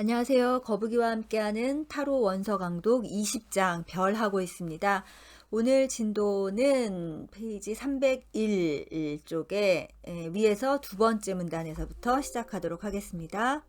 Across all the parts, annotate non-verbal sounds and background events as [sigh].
안녕하세요. 거북이와 함께하는 타로 원서 강독 20장 별 하고 있습니다. 오늘 진도는 페이지 301 쪽에 에, 위에서 두 번째 문단에서부터 시작하도록 하겠습니다.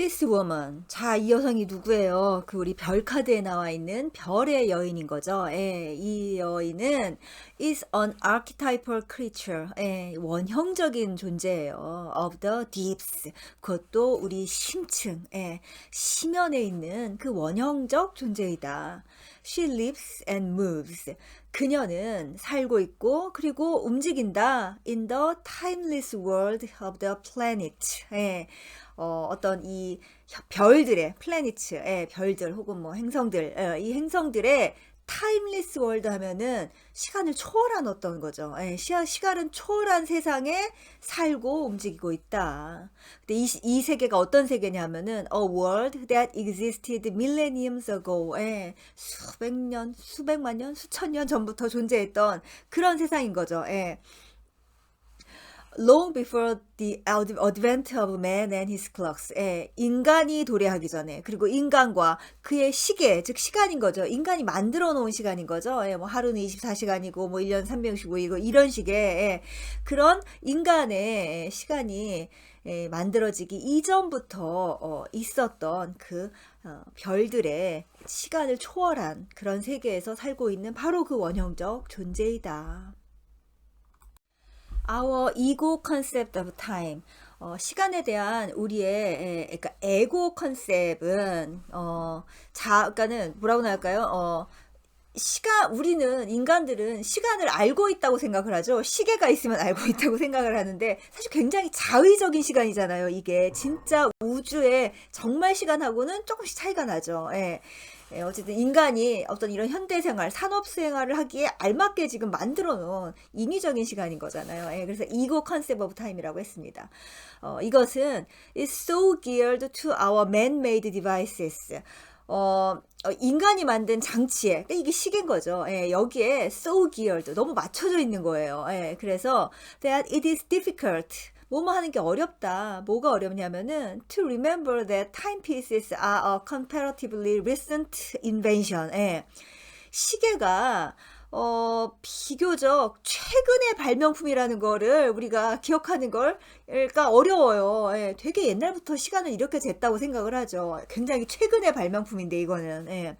This woman. 자, 이 여성이 누구예요? 그 우리 별 카드에 나와 있는 별의 여인인 거죠. 예, 이 여인은 is an archetypal creature. 예, 원형적인 존재예요. of the deeps. 그것도 우리 심층, 예, 심연에 있는 그 원형적 존재이다. She lives and moves. 그녀는 살고 있고 그리고 움직인다. in the timeless world of the planet. 예. 어, 어떤 이 별들의 플래닛의 별들 혹은 뭐 행성들 예, 이 행성들의 타임리스 월드 하면은 시간을 초월한 어떤 거죠. 예, 시, 시간은 초월한 세상에 살고 움직이고 있다. 근데 이, 이 세계가 어떤 세계냐면은 a world that existed millenniums ago. 예, 수백 년, 수백만 년, 수천 년 전부터 존재했던 그런 세상인 거죠. 예. Long before the advent of man and his clocks. 예, 인간이 도래하기 전에 그리고 인간과 그의 시계, 즉 시간인 거죠. 인간이 만들어 놓은 시간인 거죠. 예, 뭐 하루는 24시간이고 뭐 1년 365이고 이런 식의 예, 그런 인간의 시간이 예, 만들어지기 이전부터 어, 있었던 그 어, 별들의 시간을 초월한 그런 세계에서 살고 있는 바로 그 원형적 존재이다. Our ego concept of time. 어, 시간에 대한 우리의 에, 그러니까 에고 컨셉은 어, 자, 그러니까는 뭐라고 할까요? 어, 시간 우리는 인간들은 시간을 알고 있다고 생각을 하죠. 시계가 있으면 알고 있다고 생각을 하는데 사실 굉장히 자의적인 시간이잖아요. 이게 진짜 우주의 정말 시간하고는 조금씩 차이가 나죠. 예. 예, 어쨌든 인간이 어떤 이런 현대 생활, 산업 생활을 하기에 알맞게 지금 만들어 놓은 인위적인 시간인 거잖아요. 예, 그래서 이거 컨셉 오브 타임이라고 했습니다. 어, 이것은 is so geared to our man-made devices. 어, 어, 인간이 만든 장치에 그러니까 이게 시계인 거죠. 예, 여기에 so geared 너무 맞춰져 있는 거예요. 예, 그래서 that it is difficult 뭐뭐 하는 게 어렵다. 뭐가 어렵냐면은 to remember that timepieces are a comparatively recent invention. 예. 시계가 어, 비교적 최근의 발명품이라는 거를 우리가 기억하는 걸, 그러니까 어려워요. 예, 되게 옛날부터 시간을 이렇게 쟀다고 생각을 하죠. 굉장히 최근의 발명품인데, 이거는. 예.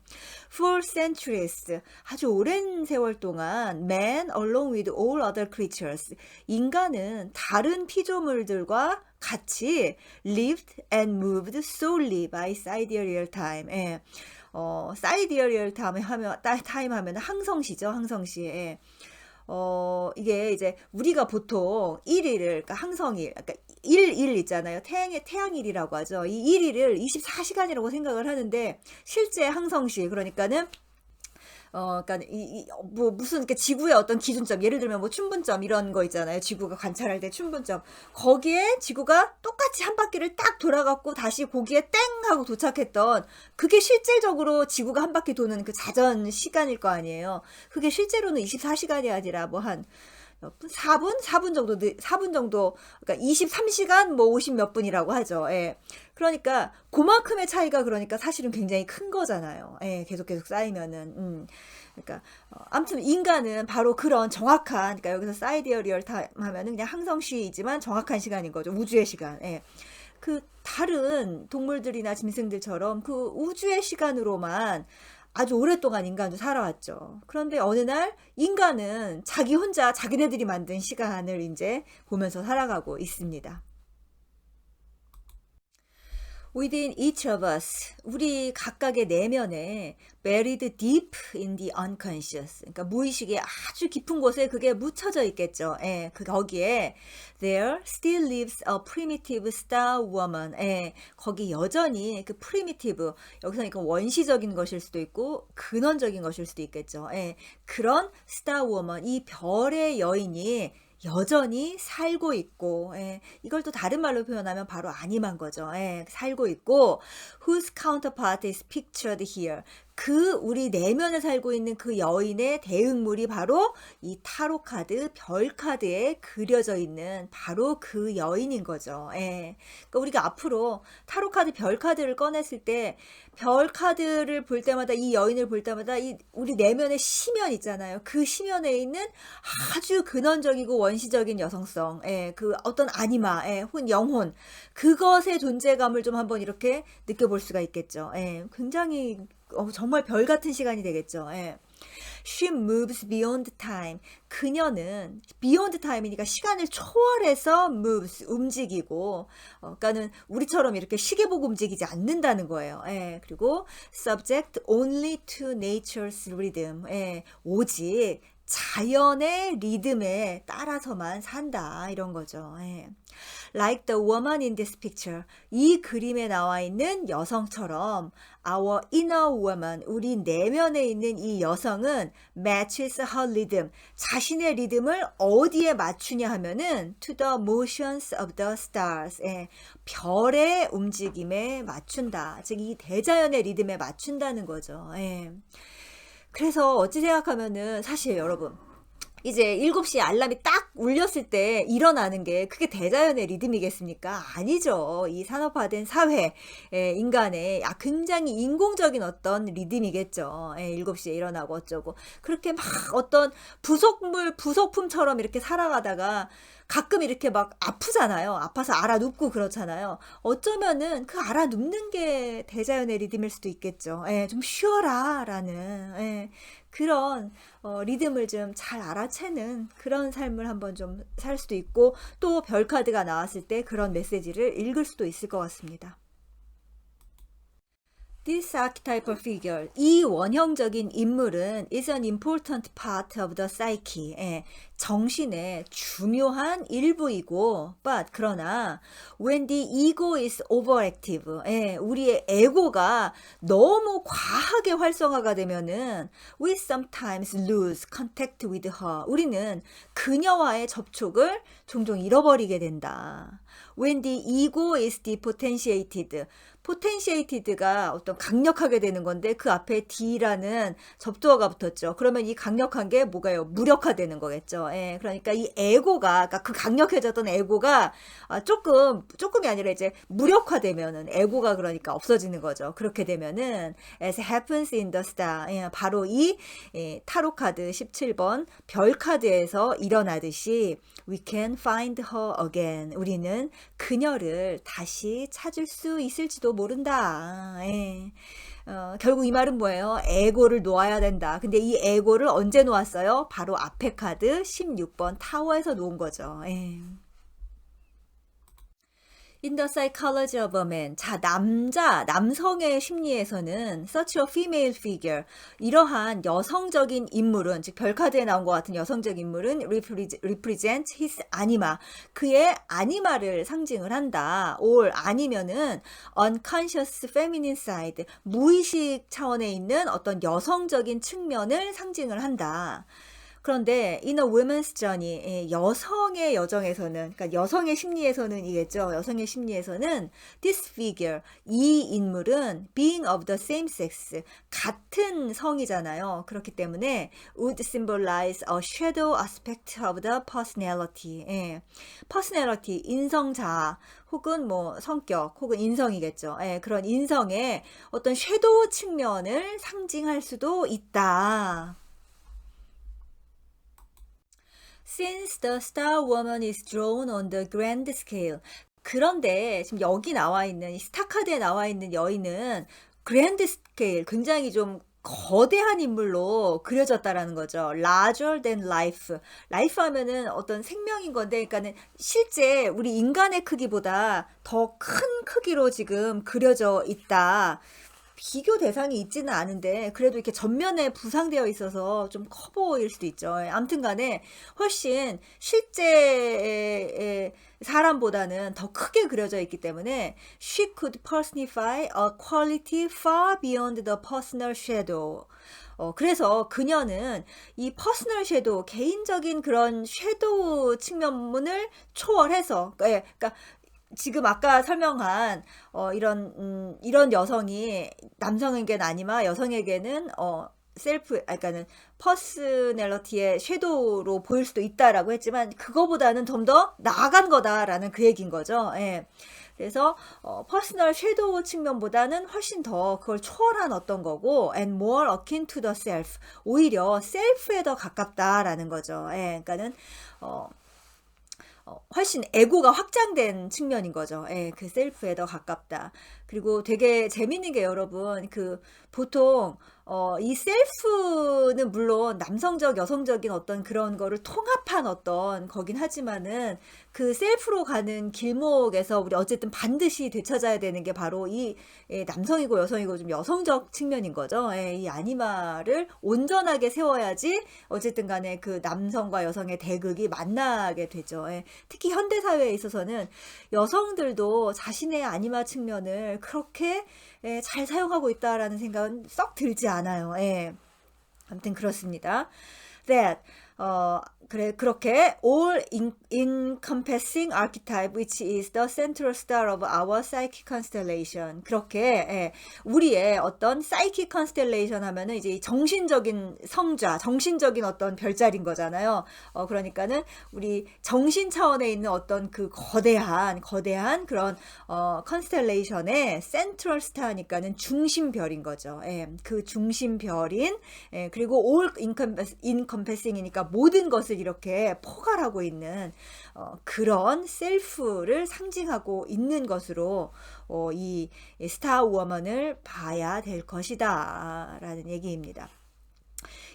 For centuries, 아주 오랜 세월 동안, man along with all other creatures, 인간은 다른 피조물들과 같이 lived and moved solely by sidereal time. 예. 어, 사이디어리얼 타임 하면, 타임 하면 항성시죠, 항성시. 예. 어, 이게 이제 우리가 보통 1일을, 그러니까 항성일, 그러니까 1, 1 있잖아요. 태양의 태양일이라고 하죠. 이 1일을 24시간이라고 생각을 하는데, 실제 항성시, 그러니까는 어, 그러니까 이, 이, 뭐 무슨 이렇게 지구의 어떤 기준점, 예를 들면 뭐 춘분점 이런 거 있잖아요. 지구가 관찰할 때 춘분점. 거기에 지구가 똑같이 한 바퀴를 딱 돌아갔고 다시 거기에 땡 하고 도착했던 그게 실질적으로 지구가 한 바퀴 도는 그 자전 시간일 거 아니에요. 그게 실제로는 24시간이 아니라 뭐한 몇 분? 4분? 4분 정도, 4분 정도, 그러니까 23시간 뭐 50 몇 분이라고 하죠. 예. 그러니까, 그만큼의 차이가 그러니까 사실은 굉장히 큰 거잖아요. 예, 계속 계속 쌓이면은. 음. 그러니까, 어, 아무튼 인간은 바로 그런 정확한, 그러니까 여기서 사이디어 리얼 타임 하면은 그냥 항성시이지만 정확한 시간인 거죠. 우주의 시간. 예. 그 다른 동물들이나 짐승들처럼 그 우주의 시간으로만 아주 오랫동안 인간도 살아왔죠. 그런데 어느 날 인간은 자기 혼자 자기네들이 만든 시간을 이제 보면서 살아가고 있습니다. Within each of us, 우리 각각의 내면에 buried deep in the unconscious. 그러니까 무의식의 아주 깊은 곳에 그게 묻혀져 있겠죠. 예, 그 거기에 there still lives a primitive star woman. 예, 거기 여전히 그 primitive 여기서 이건 원시적인 것일 수도 있고 근원적인 것일 수도 있겠죠. 예, 그런 star woman 이 별의 여인이 여전히 살고 있고 예, 이걸 또 다른 말로 표현하면 바로 아님한 거죠. 예, 살고 있고 whose counterpart is pictured here. 그 우리 내면에 살고 있는 그 여인의 대응물이 바로 이 타로 카드, 별 카드에 그려져 있는 바로 그 여인인 거죠. 예. 그러니까 우리가 앞으로 타로 카드, 별 카드를 꺼냈을 때 별 카드를 볼 때마다 이 여인을 볼 때마다 이 우리 내면의 시면 있잖아요. 그 시면에 있는 아주 근원적이고 원시적인 여성성, 예, 그 어떤 아니마, 예, 혹은 영혼, 그것의 존재감을 좀 한번 이렇게 느껴볼 수가 있겠죠. 예, 굉장히 어, 정말 별 같은 시간이 되겠죠. 예. She moves beyond time. 그녀는 beyond time이니까 시간을 초월해서 moves 움직이고, 어, 그러니까는 우리처럼 이렇게 시계 보고 움직이지 않는다는 거예요. 예, 그리고 subject only to nature's rhythm. 예, 오직 자연의 리듬에 따라서만 산다 이런 거죠. 예. Like the woman in this picture. 이 그림에 나와 있는 여성처럼 our inner woman, 우리 내면에 있는 이 여성은 matches her rhythm. 자신의 리듬을 어디에 맞추냐 하면은 to the motions of the stars. 예. 별의 움직임에 맞춘다. 즉 이 대자연의 리듬에 맞춘다는 거죠. 예. 그래서 어찌 생각하면은 사실 여러분 이제 7시 알람이 딱 울렸을 때 일어나는 게 그게 대자연의 리듬이겠습니까? 아니죠. 이 산업화된 사회, 에, 인간의 아, 굉장히 인공적인 어떤 리듬이겠죠. 에, 7시에 일어나고 어쩌고. 그렇게 막 어떤 부속물, 부속품처럼 이렇게 살아가다가 가끔 이렇게 막 아프잖아요. 아파서 알아 눕고 그렇잖아요. 어쩌면은 그 알아 눕는 게 대자연의 리듬일 수도 있겠죠. 예, 좀 쉬어라 라는 예, 그런 어, 리듬을 좀 잘 알아채는 그런 삶을 한번 좀 살 수도 있고 또 별 카드가 나왔을 때 그런 메시지를 읽을 수도 있을 것 같습니다. This archetypal figure, 이 원형적인 인물은 is an important part of the psyche. 예, 정신의 중요한 일부이고, but 그러나 when the ego is overactive, 예, 우리의 에고가 너무 과하게 활성화가 되면은 we sometimes lose contact with her. 우리는 그녀와의 접촉을 종종 잃어버리게 된다. When the ego is depotentiated, 포텐시에이티드가 어떤 강력하게 되는 건데 그 앞에 D라는 접두어가 붙었죠. 그러면 이 강력한 게 뭐가요? 무력화되는 거겠죠. 예, 그러니까 이 에고가, 그러니까 그 강력해졌던 에고가 아, 조금 조금이 아니라 이제 무력화되면은 에고가 그러니까 없어지는 거죠. 그렇게 되면은 as happens in the star, 예, 바로 이 예, 타로 카드 17번 별 카드에서 일어나듯이 we can find her again. 우리는 그녀를 다시 찾을 수 있을지도 모른다. 예. 어, 결국 이 말은 뭐예요? 에고를 놓아야 된다. 근데 이 에고를 언제 놓았어요? 바로 앞에 카드 16번 타워에서 놓은 거죠. 예. In the psychology of a man. 자, 남자, 남성의 심리에서는 such a female figure. 이러한 여성적인 인물은, 즉, 별카드에 나온 것 같은 여성적 인물은 represent his anima. 그의 아니마를 상징을 한다. or 아니면은 unconscious feminine side. 무의식 차원에 있는 어떤 여성적인 측면을 상징을 한다. 그런데 woman's journey 예, 여성의 여정에서는 그러니까 여성의 심리에서는 이겠죠. 여성의 심리에서는 this figure 이 인물은 being of the same sex 같은 성이잖아요. 그렇기 때문에 would symbolize a shadow aspect of the personality. 예. personality 인성자 혹은 뭐 성격 혹은 인성이겠죠. 예, 그런 인성의 어떤 섀도우 측면을 상징할 수도 있다. Since the star woman is drawn on the grand scale. 그런데 지금 여기 나와 있는 이 스타카드에 나와 있는 여인은 그랜드 스케일 굉장히 좀 거대한 인물로 그려졌다라는 거죠. larger than life. life 하면은 어떤 생명인 건데, 그러니까는 실제 우리 인간의 크기보다 더 큰 크기로 지금 그려져 있다. 비교 대상이 있지는 않은데 그래도 이렇게 전면에 부상되어 있어서 좀 커 보일 수도 있죠. 아무튼 간에 훨씬 실제 사람보다는 더 크게 그려져 있기 때문에 she could personify a quality far beyond the personal shadow. 어, 그래서 그녀는 이 퍼스널 섀도우, 개인적인 그런 섀도우 측면을 초월해서, 예, 그러니까 지금 아까 설명한 어, 이런 음, 이런 여성이 남성에게는 아니마 여성에게는 어, 셀프, 아, 그러니까는 퍼스널리티의 섀도우로 보일 수도 있다라고 했지만 그거보다는 좀 더 나아간 거다라는 그 얘기인 거죠. 예. 그래서 어, 퍼스널 섀도우 측면보다는 훨씬 더 그걸 초월한 어떤 거고 and more akin to the self 오히려 셀프에 더 가깝다라는 거죠. 예. 그러니까는 어, 어, 훨씬 에고가 확장된 측면인 거죠. 예, 그 셀프에 더 가깝다. 그리고 되게 재밌는 게 여러분, 그 보통 어, 이 셀프는 물론 남성적, 여성적인 어떤 그런 거를 통합한 어떤 거긴 하지만은 그 셀프로 가는 길목에서 우리 어쨌든 반드시 되찾아야 되는 게 바로 이 예, 남성이고 여성이고 좀 여성적 측면인 거죠. 예, 이 아니마를 온전하게 세워야지 어쨌든 간에 그 남성과 여성의 대극이 만나게 되죠. 예, 특히 현대 사회에 있어서는 여성들도 자신의 아니마 측면을 그렇게 예, 잘 사용하고 있다라는 생각은 썩 들지 않아요. 예. 아무튼 그렇습니다. That 어 그래 그렇게 all in, encompassing archetype which is the central star of our psychic constellation 그렇게 예, 우리의 어떤 psychic constellation 하면은 이제 이 정신적인 성좌 정신적인 어떤 별자리인 거잖아요 어 그러니까는 우리 정신 차원에 있는 어떤 그 거대한 거대한 그런 어 constellation의 central star니까는 중심별인 거죠 예, 그 중심별인 예, 그리고 all encompassing이니까 모든 것을 이렇게 포괄하고 있는 어, 그런 셀프를 상징하고 있는 것으로 어, 이 스타 우먼을 봐야 될 것이다 라는 얘기입니다.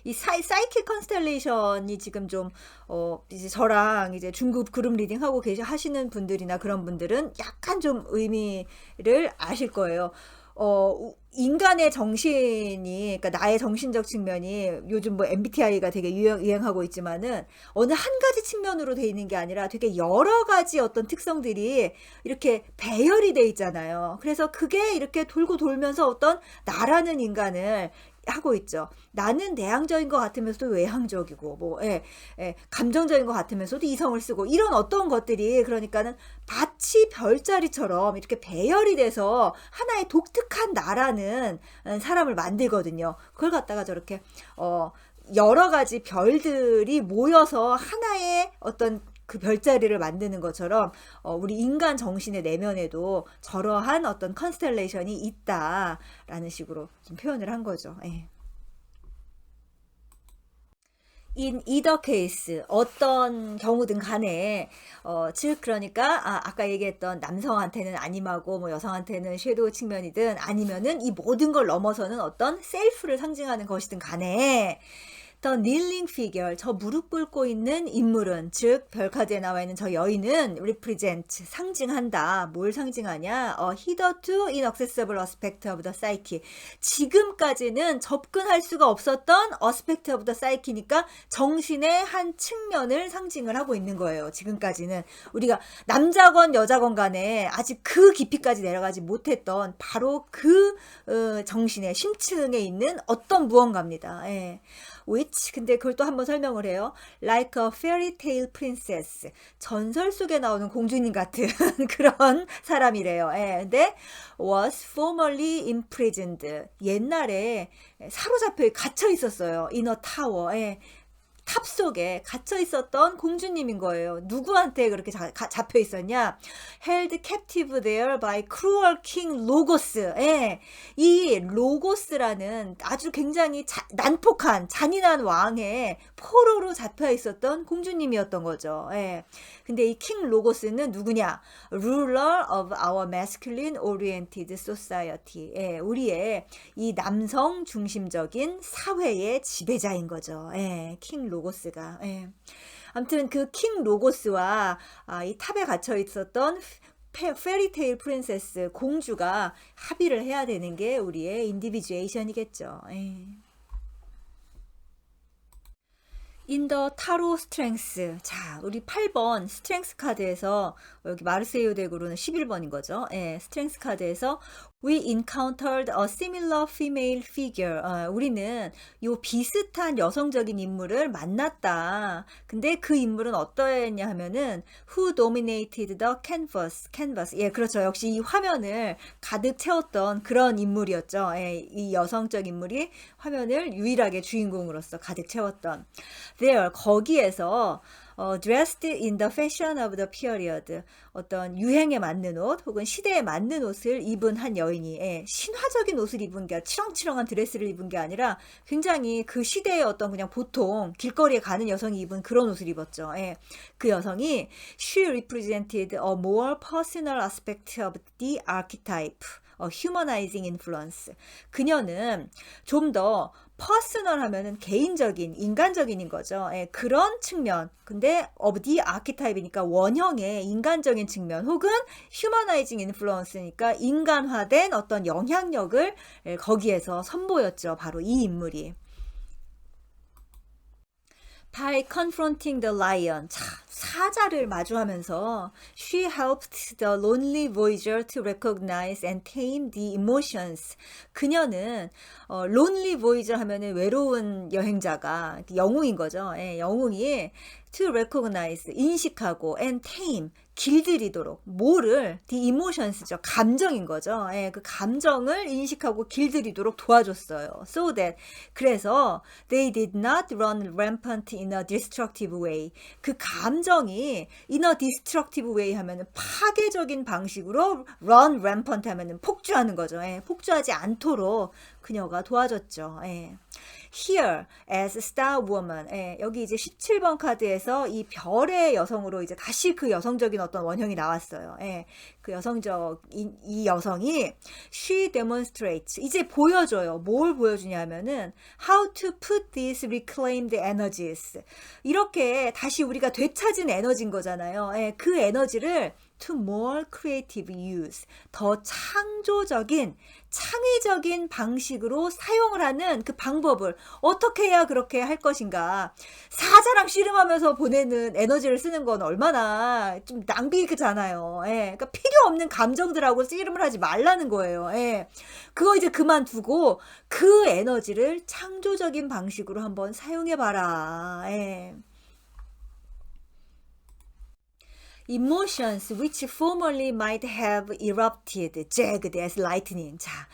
이 사이, 사이킥 컨스텔레이션이 지금 좀, 어, 이제 저랑 이제 중급 그룹 리딩 하고 계시, 하시는 분들이나 그런 분들은 약간 좀 의미를 아실 거예요. 어, 인간의 정신이, 그러니까 나의 정신적 측면이 요즘 뭐 MBTI가 되게 유행, 유행 하고 있지만은 어느 한 가지 측면으로 돼 있는 게 아니라 되게 여러 가지 어떤 특성들이 이렇게 배열이 돼 있잖아요. 그래서 그게 이렇게 돌고 돌면서 어떤 나라는 인간을 하고 있죠. 나는 내향적인 것 같으면서도 외향적이고, 뭐, 예, 예, 감정적인 것 같으면서도 이성을 쓰고, 이런 어떤 것들이, 그러니까는 마치 별자리처럼 이렇게 배열이 돼서 하나의 독특한 나라는 사람을 만들거든요. 그걸 갖다가 저렇게, 어, 여러 가지 별들이 모여서 하나의 어떤 그 별자리를 만드는 것처럼 어, 우리 인간 정신의 내면에도 저러한 어떤 컨스텔레이션이 있다라는 식으로 좀 표현을 한 거죠. 예. in either case 어떤 경우든 간에 어, 즉 그러니까 아, 아까 얘기했던 남성한테는 아님하고 뭐 여성한테는 섀도우 측면이든 아니면은 이 모든 걸 넘어서는 어떤 셀프를 상징하는 것이든 간에 The kneeling figure, 저 무릎 꿇고 있는 인물은, 즉 별카드에 나와 있는 저 여인은 represent, 상징한다. 뭘 상징하냐? 어, hitherto inaccessible aspect of the psyche. 지금까지는 접근할 수가 없었던 aspect of the psyche니까 정신의 한 측면을 상징을 하고 있는 거예요. 지금까지는 우리가 남자건 여자건 간에 아직 그 깊이까지 내려가지 못했던 바로 그 어, 정신의 심층에 있는 어떤 무언가입니다. 예. Which 근데 그걸 또 한번 설명을 해요. like a fairy tale princess 전설 속에 나오는 공주님 같은 그런 사람이래요. 예, 근데 was formerly imprisoned 옛날에 사로잡혀 갇혀 있었어요. in a tower. 예. 탑 속에 갇혀 있었던 공주님인 거예요. 누구한테 그렇게 자, 가, 잡혀 있었냐? held captive there by cruel king logos. 예. 이 로고스라는 아주 굉장히 자, 난폭한 잔인한 왕의 포로로 잡혀 있었던 공주님이었던 거죠. 예. 근데 이 킹 로고스는 누구냐? ruler of our masculine oriented society. 예. 우리의 이 남성 중심적인 사회의 지배자인 거죠. 예. 킹 로고스가. 예. 아무튼 그 킹 로고스와 아, 이 탑에 갇혀 있었던 페리테일 프린세스 공주가 합의를 해야 되는 게 우리의 인디비주에이션이겠죠. 예. The Tarot Strength. 자, 우리 8번 스트렝스 카드에서 여기 마르세유 덱으로는 11번인 거죠. 예, 스트렝스 카드에서 We encountered a similar female figure. 어, 우리는 요 비슷한 여성적인 인물을 만났다. 근데 그 인물은 어떠했냐 하면은 Who dominated the canvas? canvas. 예, 그렇죠. 역시 이 화면을 가득 채웠던 그런 인물이었죠. 예, 이 여성적 인물이 화면을 유일하게 주인공으로서 가득 채웠던. There 거기에서 어, dressed in the fashion of the period 어떤 유행에 맞는 옷 혹은 시대에 맞는 옷을 입은 한 여인이 예, 신화적인 옷을 입은 게 치렁치렁한 드레스를 입은 게 아니라 굉장히 그 시대의 어떤 그냥 보통 길거리에 가는 여성이 입은 그런 옷을 입었죠. 예, 그 여성이 she represented a more personal aspect of the archetype. 어, humanizing influence. 그녀는 좀더 퍼스널 하면은 개인적인, 인간적인 거죠. 예, 그런 측면. 근데 the archetype이니까 원형의 인간적인 측면 혹은 humanizing influence니까 인간화된 어떤 영향력을 예, 거기에서 선보였죠. 바로 이 인물이. By confronting the lion. 자, 사자를 마주하면서 she helped the lonely voyager to recognize and tame the emotions. 그녀는 어, lonely voyager 하면은 외로운 여행자가 영웅인 거죠. 예, 영웅이 to recognize 인식하고 and tame 길들이도록 뭐를 the emotions죠 감정인 거죠. 예, 그 감정을 인식하고 길들이도록 도와줬어요. So that 그래서 they did not run rampant in a destructive way. 그 감정이 in a destructive way 하면은 파괴적인 방식으로 run rampant 하면은 폭주하는 거죠. 예, 폭주하지 않도록 그녀가 도와줬죠. 예. Here as star woman. 예, 여기 이제 17번 카드에서 이 별의 여성으로 이제 다시 그 여성적인 어떤 원형이 나왔어요. 예, 그 여성적 이, 이 여성이 she demonstrates 이제 보여줘요. 뭘 보여주냐면은 how to put these reclaimed energies 이렇게 다시 우리가 되찾은 에너지인 거잖아요. 예, 그 에너지를 to more creative use. 더 창조적인, 창의적인 방식으로 사용을 하는 그 방법을 어떻게 해야 그렇게 할 것인가. 사자랑 씨름하면서 보내는 에너지를 쓰는 건 얼마나 좀 낭비잖아요. 예. 그러니까 필요 없는 감정들하고 씨름을 하지 말라는 거예요. 예. 그거 이제 그만두고 그 에너지를 창조적인 방식으로 한번 사용해 봐라. 예. Emotions which formerly might have erupted jagged as lightning. 자,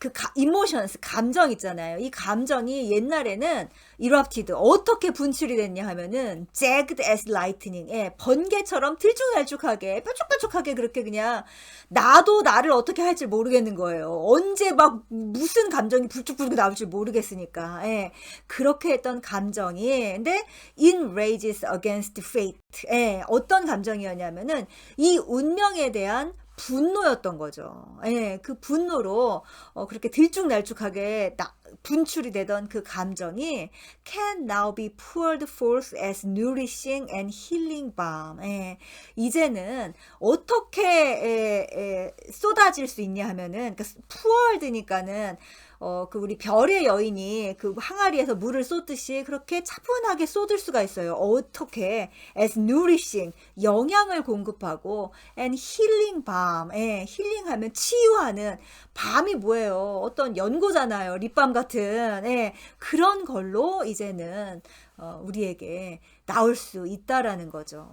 그 가, emotions 감정 있잖아요. 이 감정이 옛날에는 erupted 어떻게 분출이 됐냐 하면은 as lightning 예, 번개처럼 들쭉날쭉하게 뾰족뾰족하게 그렇게 그냥 나도 나를 어떻게 할지 모르겠는 거예요. 언제 막 무슨 감정이 불쭉불쭉 나올지 모르겠으니까 예, 그렇게 했던 감정이 근데 in rages against fate 예, 어떤 감정이었냐면은 이 운명에 대한 분노였던 거죠. 예, 그 분노로 어, 그렇게 들쭉날쭉하게 나, 분출이 되던 그 감정이 can now be poured forth as nourishing and healing balm. 예, 이제는 어떻게 에, 에, 쏟아질 수 있냐 하면은 그러니까 poured니까는 어, 그 우리 별의 여인이 그 항아리에서 물을 쏟듯이 그렇게 차분하게 쏟을 수가 있어요. 어떻게? as nourishing, 영양을 공급하고 and healing balm, 예, 힐링하면 치유하는 밤이 뭐예요? 어떤 연고잖아요. 립밤 같은, 예, 그런 걸로 이제는 어, 우리에게 나올 수 있다라는 거죠.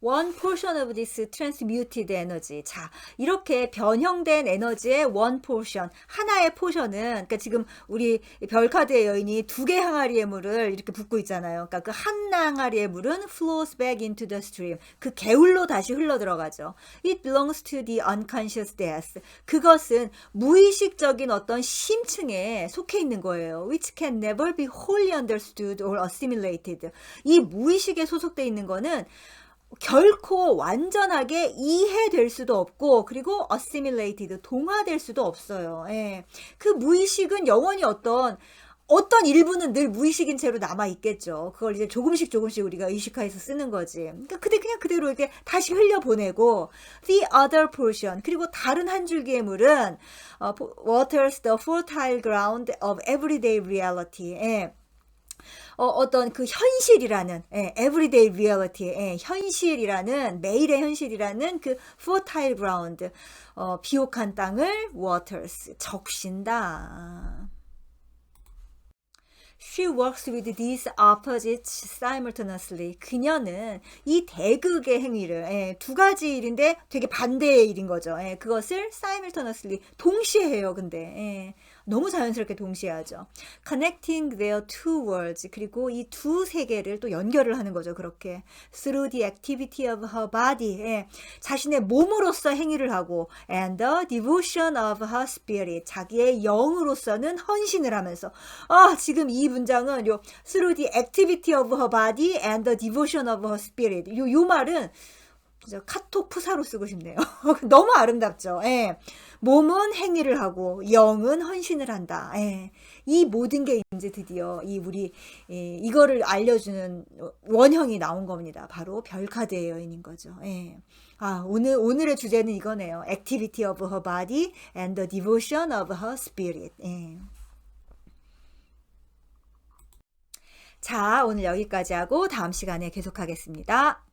One portion of this transmuted energy. 자, 이렇게 변형된 에너지의 one portion. 하나의 포션은, 그러니까 지금 우리 별카드의 여인이 두 개 항아리의 물을 이렇게 붓고 있잖아요. 그러니까 그 한 항아리의 물은 flows back into the stream. 그 개울로 다시 흘러 들어가죠. It belongs to the unconscious death. 그것은 무의식적인 어떤 심층에 속해 있는 거예요. Which can never be wholly understood or assimilated. 이 무의식에 소속돼 있는 거는 결코 완전하게 이해될 수도 없고 그리고 assimilated 동화될 수도 없어요. 예. 그 무의식은 영원히 어떤 어떤 일부는 늘 무의식인 채로 남아 있겠죠. 그걸 이제 조금씩 조금씩 우리가 의식화해서 쓰는 거지. 그러니까 그대 그냥 그대로 이렇게 다시 흘려 보내고 the other portion 그리고 다른 한 줄기의 물은 어, waters the fertile ground of everyday reality. 예. 어, 어떤 그 현실이라는 예, everyday reality, 예, 현실이라는 매일의 현실이라는 그 fertile ground, 어, 비옥한 땅을 waters 적신다. She works with these opposites simultaneously. 그녀는 이 대극의 행위를 예, 두 가지 일인데 되게 반대의 일인 거죠. 예, 그것을 simultaneously 동시에 해요. 근데 예, 너무 자연스럽게 동시에 하죠. Connecting their two worlds. 그리고 이 두 세계를 또 연결을 하는 거죠. 그렇게 through the activity of her body. 예, 자신의 몸으로서 행위를 하고 and the devotion of her spirit. 자기의 영으로서는 헌신을 하면서 아 지금 이 문장은 요 through the activity of her body and the devotion of her spirit. 요, 요 말은 진짜 카톡 프사로 쓰고 싶네요. [laughs] 너무 아름답죠. 예. 몸은 행위를 하고 영은 헌신을 한다. 예. 이 모든 게 이제 드디어 이 우리 예, 이거를 알려주는 원형이 나온 겁니다. 바로 별카드의 여인인 거죠. 예. 아 오늘 오늘의 주제는 이거네요. Activity of her body and the devotion of her spirit. 예. 자, 오늘 여기까지 하고 다음 시간에 계속하겠습니다.